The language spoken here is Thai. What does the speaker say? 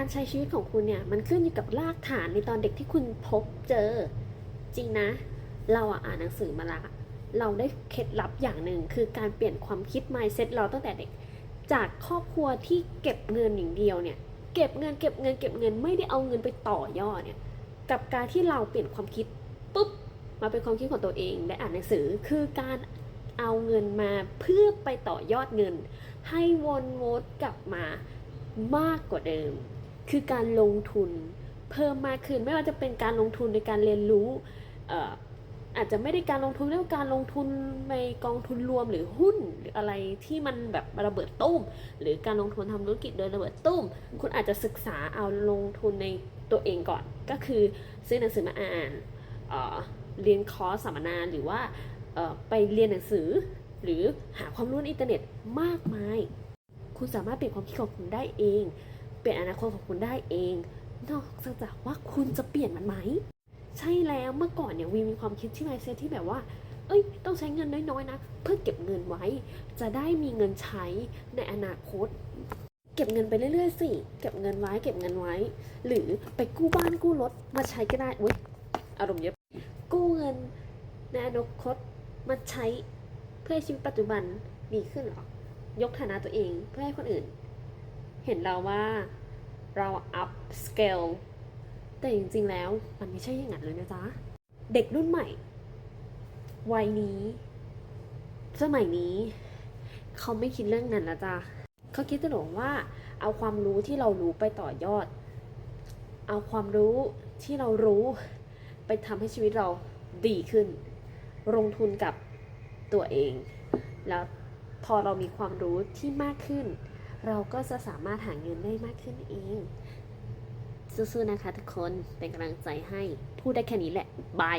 การใช้ชีวิตของคุณเนี่ยมันขึ้นอยู่กับรากฐานในตอนเด็กที่คุณพบเจอ จริงนะ เราอ่านหนังสือมาละเราได้เคล็ดลับอย่างหนึ่งคือการเปลี่ยนความคิด mindset เราตั้งแต่เด็ก จากครอบครัวที่เก็บเงินอย่างเดียวเนี่ยเก็บเงินเก็บเงินเก็บเงินไม่ได้เอาเงินไปต่อยอดเนี่ยกับการที่เราเปลี่ยนความคิดปุ๊บมาเป็นความคิดของตัวเองได้อ่านหนังสือคือการเอาเงินมาเพื่อไปต่อยอดเงิน ให้วนวดกลับมามากกว่าเดิม คือการลงทุนเพิ่มมากขึ้น ไม่ว่าจะเป็นการลงทุนในการเรียนรู้เอาจจะไม่ได้การลงทุนเรื่องการลงทุนในกองทุนรวมหรือหุ้นหรืออะไรที่มันแบบระเบิดตุ้ม หรือการลงทุนทำธุรกิจโดยระเบิดตุ้ม คุณอาจจะศึกษาเอาลงทุนในตัวเองก่อน ก็คือซื้อหนังสือมาอ่านเเรียนคอร์สสัมมนาหรือว่าไปเรียนหนังสือ หรือหาความรู้ในอินเทอร์เน็ตมากมาย คุณสามารถเปลี่ยนความคิดของคุณได้เอง ลี่ยนอนาคตของคุณได้เอง นอกจากว่าคุณจะเปลี่ยนมันไหม ใช่แล้วเมื่อก่อนเนี่ยวีมีความคิดที่ไมเซ็ตที่แบบว่า เอ้ย ต้องใช้เงินน้อยๆนะเพื่อเก็บเงินไว้ จะได้มีเงินใช้ในอนาคต เก็บเงินไปเรื่อยๆสิเก็บเงินไว้เก็บเงินไว้ หรือไปกู้บ้านกู้รถมาใช้ก็ได้อุ้ยอารมณ์เยอะกู้เงินในอนาคตมาใช้เพื่อชีวิตปัจจุบันดีขึ้นหรอยกฐานะตัวเองเพื่อให้คนอื่น เห็นเราว่า เรา up scale แต่จริงๆแล้วมันไม่ใช่อย่างนั้นเลยนะจ๊ะ เด็กรุ่นใหม่ วัยนี้ สมัยนี้ เขาไม่คิดเรื่องนั้นนะจ๊ะเขาคิดแต่หนูว่าเอาความรู้ที่เรารู้ไปต่อยอด เอาความรู้ที่เรารู้ไปทำให้ชีวิตเราดีขึ้น ลงทุนกับตัวเอง แล้วพอเรามีความรู้ที่มากขึ้น เราก็จะสามารถหาเงินได้มากขึ้นเอง สู้ๆนะคะทุกคน เป็นกำลังใจให้ พูดได้แค่นี้แหละ บาย